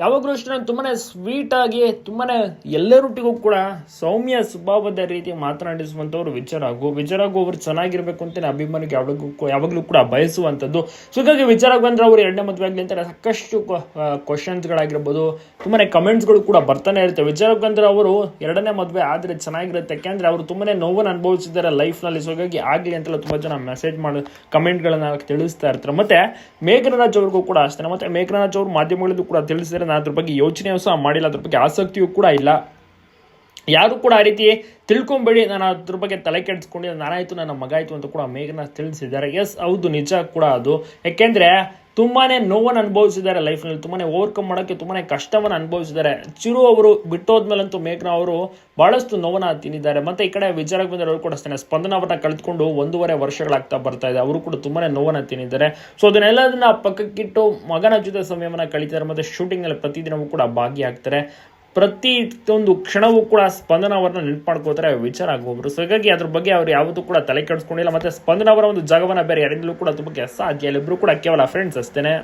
ಯಾವಾಗಲೂ ಅಷ್ಟೇ, ನಾನು ತುಂಬಾ ಸ್ವೀಟಾಗಿ ತುಂಬಾ ಎಲ್ಲರೊಟ್ಟಿಗೂ ಕೂಡ ಸೌಮ್ಯ ಸ್ವಭಾವದ ರೀತಿ ಮಾತನಾಡಿಸುವಂಥವ್ರು ವಿಚಾರಾಗು ವಿಚಾರಾಗು ಅವರು ಚೆನ್ನಾಗಿರ್ಬೇಕು ಅಂತ ಅಭಿಮಾನಿಗೆ ಯಾವಾಗಲೂ ಯಾವಾಗಲೂ ಕೂಡ ಬಯಸುವಂಥದ್ದು. ಸೊ ಹೀಗಾಗಿ ವಿಚಾರ ಬಂದ್ರೆ ಅವರು ಎರಡನೇ ಮದುವೆ ಆಗಲಿ ಅಂತ ಸಾಕಷ್ಟು ಕ್ವಶನ್ಸ್ಗಳಾಗಿರ್ಬೋದು ತುಂಬಾ ಕಮೆಂಟ್ಸ್ಗಳು ಕೂಡ ಬರ್ತಾನೆ ಇರುತ್ತೆ. ವಿಚಾರಕ್ಕೆ ಬಂದ್ರೆ ಅವರು ಎರಡನೇ ಮದುವೆ ಆದರೆ ಚೆನ್ನಾಗಿರುತ್ತೆ. ಯಾಕೆಂದ್ರೆ ಅವರು ತುಂಬಾ ನೋವನ್ನು ಅನುಭವಿಸಿದ್ದಾರೆ ಲೈಫ್ನಲ್ಲಿ ಸೊ ಹಾಗಾಗಿ ಆಗಲಿ ಅಂತೆಲ್ಲ ತುಂಬ ಜನ ಮೆಸೇಜ್ ಮಾಡಿ ಕಮೆಂಟ್ಗಳನ್ನ ತಿಳಿಸ್ತಾ ಇರ್ತಾರೆ. ಮತ್ತೆ ಮೇಘನರಾಜ್ ಅವ್ರಿಗೂ ಕೂಡ ಅಷ್ಟೇ. ಮತ್ತೆ ಮೇಘನರಾಜ್ ಅವರು ಮಾಧ್ಯಮಗಳಿಗೂ ಕೂಡ ತಿಳಿಸಿದರೆ ನಾನು ಅದ್ರ ಬಗ್ಗೆ ಯೋಚನೆಯೂ ಸಹ ಮಾಡಿಲ್ಲ, ಅದ್ರ ಬಗ್ಗೆ ಆಸಕ್ತಿಯೂ ಕೂಡ ಇಲ್ಲ. ಯಾರು ಕೂಡ ಆ ರೀತಿ ತಿಳ್ಕೊಂಬೇಡಿ, ನಾನು ಅದ್ರ ಬಗ್ಗೆ ತಲೆ ಕೆಡಿಸ್ಕೊಂಡಿದ್ದೆ ನಾನಾಯ್ತು, ನನ್ನ ಮಗ ಆಯ್ತು ಅಂತ ಕೂಡ ಮೇಘನ ತಿಳಿಸಿದ್ದಾರೆ. ಎಸ್ ಹೌದು, ನಿಜ ಕೂಡ ಅದು. ಯಾಕೆಂದ್ರೆ ತುಂಬಾನೇ ನೋವನ್ನು ಅನುಭವಿಸಿದ್ದಾರೆ ಲೈಫ್ನಲ್ಲಿ, ತುಂಬಾನೇ ಓವರ್ಕಮ್ ಮಾಡೋಕ್ಕೆ ತುಂಬಾ ಕಷ್ಟವನ್ನು ಅನುಭವಿಸಿದ್ದಾರೆ. ಚಿರು ಅವರು ಬಿಟ್ಟೋದ್ಮೇಲಂತೂ ಮೇಘನ ಅವರು ಭಾಳಷ್ಟು ನೋವನ್ನು ತಿಂದಿದ್ದಾರೆ. ಮತ್ತೆ ಈ ಕಡೆ ವಿಚಾರಕ್ಕೆ ಬಂದರೆ ಅವರು ಕೂಡ ಅಷ್ಟೇ ಸ್ಪಂದನ ಅವರನ್ನ ಕಳೆದುಕೊಂಡು ಒಂದೂವರೆ ವರ್ಷಗಳಾಗ್ತಾ ಬರ್ತಾ ಇದೆ. ಅವರು ಕೂಡ ತುಂಬಾ ನೋವನ್ನು ತಿಂದಿದ್ದಾರೆ. ಸೊ ಅದನ್ನೆಲ್ಲದನ್ನ ಪಕ್ಕಕ್ಕಿಟ್ಟು ಮಗನ ಜೊತೆ ಸಮಯವನ್ನು ಕಳೀತಾರೆ ಮತ್ತೆ ಶೂಟಿಂಗಲ್ಲಿ ಪ್ರತಿದಿನವೂ ಕೂಡ ಭಾಗಿಯಾಗ್ತಾರೆ. ಪ್ರತಿ ಒಂದು ಕ್ಷಣವೂ ಕೂಡ ಸ್ಪಂದನ ಅವರನ್ನ ನೆನ್ಪಾಡ್ಕೋತಾರೆ ವಿಚಾರ ಆಗೋಬ್ರು. ಸೊ ಹಾಗಾಗಿ ಅದ್ರ ಬಗ್ಗೆ ಅವ್ರು ಯಾವತ್ತೂ ಕೂಡ ತಲೆ ಕೆಡಿಸ್ಕೊಂಡಿಲ್ಲ. ಮತ್ತೆ ಸ್ಪಂದನ ಅವರ ಒಂದು ಜಾಗವನ್ನ ಬೇರೆ ಯಾರಿಂದಲೂ ಕೂಡ ತುಂಬಕ್ಕೆ ಸಾಧ್ಯ ಇಲ್ಲ. ಇಬ್ರು ಕೂಡ ಕೇವಲ ಫ್ರೆಂಡ್ಸ್ ಅಷ್ಟೇನೆ.